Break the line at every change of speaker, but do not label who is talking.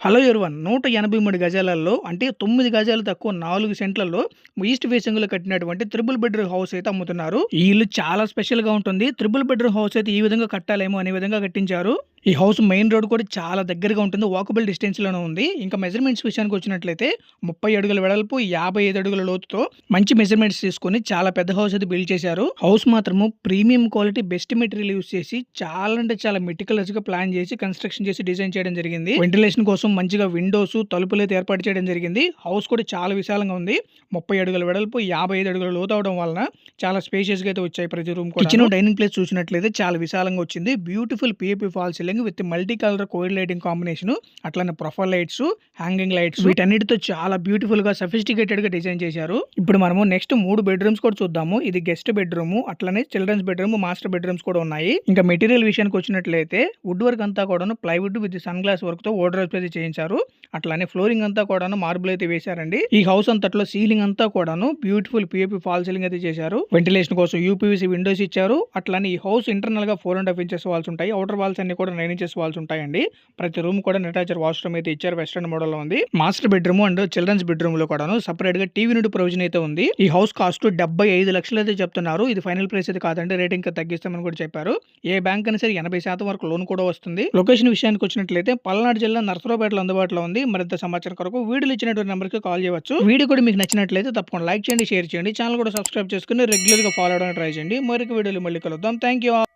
Hello ఎరువన్ నూట ఎనభై మూడు గజాలలో అంటే తొమ్మిది గజాలు తక్కువ నాలుగు సెంట్లలో ఈస్ట్ ఫేసింగ్లో కట్టినటువంటి త్రిబుల్ బెడ్రూమ్ హౌస్ అయితే అమ్ముతున్నారు. ఈ ఇల్లు చాలా స్పెషల్గా ఉంటుంది. త్రిబుల్ బెడ్రూమ్ హౌస్ అయితే ఈ విధంగా కట్టాలేమో అనే విధంగా కట్టించారు. ఈ హౌస్ మెయిన్ రోడ్ కూడా చాలా దగ్గరగా ఉంటుంది. వాకబుల్ డిస్టెన్స్లోనే ఉంది. ఇంకా మెజర్మెంట్స్ విషయానికి వచ్చినట్లయితే ముప్పై అడుగుల వెడల్పు యాభై ఐదు అడుగుల లోతుతో మంచి మెజర్మెంట్స్ తీసుకొని చాలా పెద్ద హౌస్ అయితే బిల్డ్ చేశారు. హౌస్ మాత్రము premium quality best material use చేసి చాలా అంటే చాలా మెటికలస్గా ప్లాన్ చేసి కన్స్ట్రక్షన్ చేసి డిజైన్ చేయడం జరిగింది. వెంటిలేషన్ కోసం మంచిగా విండోస్ తలుపులు అయితే ఏర్పాటు చేయడం జరిగింది. హౌస్ కూడా చాలా విశాలంగా ఉంది. ముప్పై అడుగుల వెడల్పు యాభై ఐదు అడుగుల లోతు అవడం వలన చాలా స్పేషియస్గా అయితే వచ్చాయి ప్రతి రూమ్ కిచెన్ డైనింగ్ ప్లేస్ చూసినట్లయితే చాలా విశాలంగా వచ్చింది. Beautiful PAP false ceiling with multi colour కోయిడ్ lighting combination అట్లానే ప్రొఫైల్ లైట్స్ హ్యాంగింగ్ లైట్స్. వీటన్నిటితో చాలా బ్యూటిఫుల్గా సఫిస్టికేటెడ్గా డిజైన్ చేశారు. ఇప్పుడు మనము నెక్స్ట్ మూడు బెడ్రూమ్స్ కూడా చూద్దాము. ఇది గెస్ట్ బెడ్రూమ్ అట్లానే చిల్డ్రన్స్ బెడ్రూమ్ మాస్టర్ బెడ్రూమ్స్ కూడా ఉన్నాయి. ఇంకా మెటీరియల్ విషయానికి వచ్చినట్లయితే వుడ్ వర్క్ అంతా కూడా ప్లైవుడ్ విత్ సన్ గ్లాస్ వర్క్తో ఓడర్స్ అయితే చేయించారు. అట్లానే ఫ్లోరింగ్ అంతా కూడాను మార్బుల్ అయితే వేశారండి. ఈ హౌస్ అంతట్లో సీలింగ్ అంతా కూడాను బ్యూటిఫుల్ పిఏపి ఫాల్ సీలింగ్ అయితే చేశారు. వెంటిలేషన్ కోసం యూపీవీసీ విండోస్ ఇచ్చారు. అట్లానే ఈ హౌస్ ఇంటర్నల్గా four and half inches walls ఉంటాయి. అవుటర్ వాల్స్ అన్ని కూడా నైన్ ఇంచెస్ వాల్స్ ఉంటాయండి ప్రతి రూమ్ కూడా అటాచర్ వాష్రూమ్ అయితే ఇచ్చారు వెస్టర్న్ మోడల్లో ఉంది. మాస్టర్ బెడ్రూమ్ అండ్ చిల్డ్రన్స్ బెడ్రూమ్లో కూడాను సపరేట్గా టీవీ నుండి ప్రొవిజన్ అయితే ఉంది. ఈ హౌస్ కాస్ట్ డెబ్బై ఐదు లక్షలు అయితే చెప్తున్నారు. ఇది ఫైనల్ ప్రైస్ అయితే కాదండి రేటింగ్ తగ్గిస్తామని కూడా చెప్పారు. ఏ బ్యాంక్ అయినా సరే ఎనభై శాతం వరకు లోన్ కూడా వస్తుంది. లొకేషన్ విషయానికి వచ్చినట్లయితే పల్నాడు జిల్లా నర్సరావుపేటలో అందుబాటులో ఉంది. మరింత సమాచారం కొరకు వీడియోలు ఇచ్చినటువంటి నెంబర్కి కాల్ చేయవచ్చు. వీడియో కూడా మీకు నచ్చినట్లయితే తప్పకుండా లైక్ చేయండి షేర్ చేయండి. ఛానల్ కూడా సబ్స్క్రైబ్ చేసుకుని రెగ్యులర్గా ఫాలో అవడానికి ట్రై చేయండి. మరొక వీడియోలు మళ్ళీ కలుద్దాం. Thank you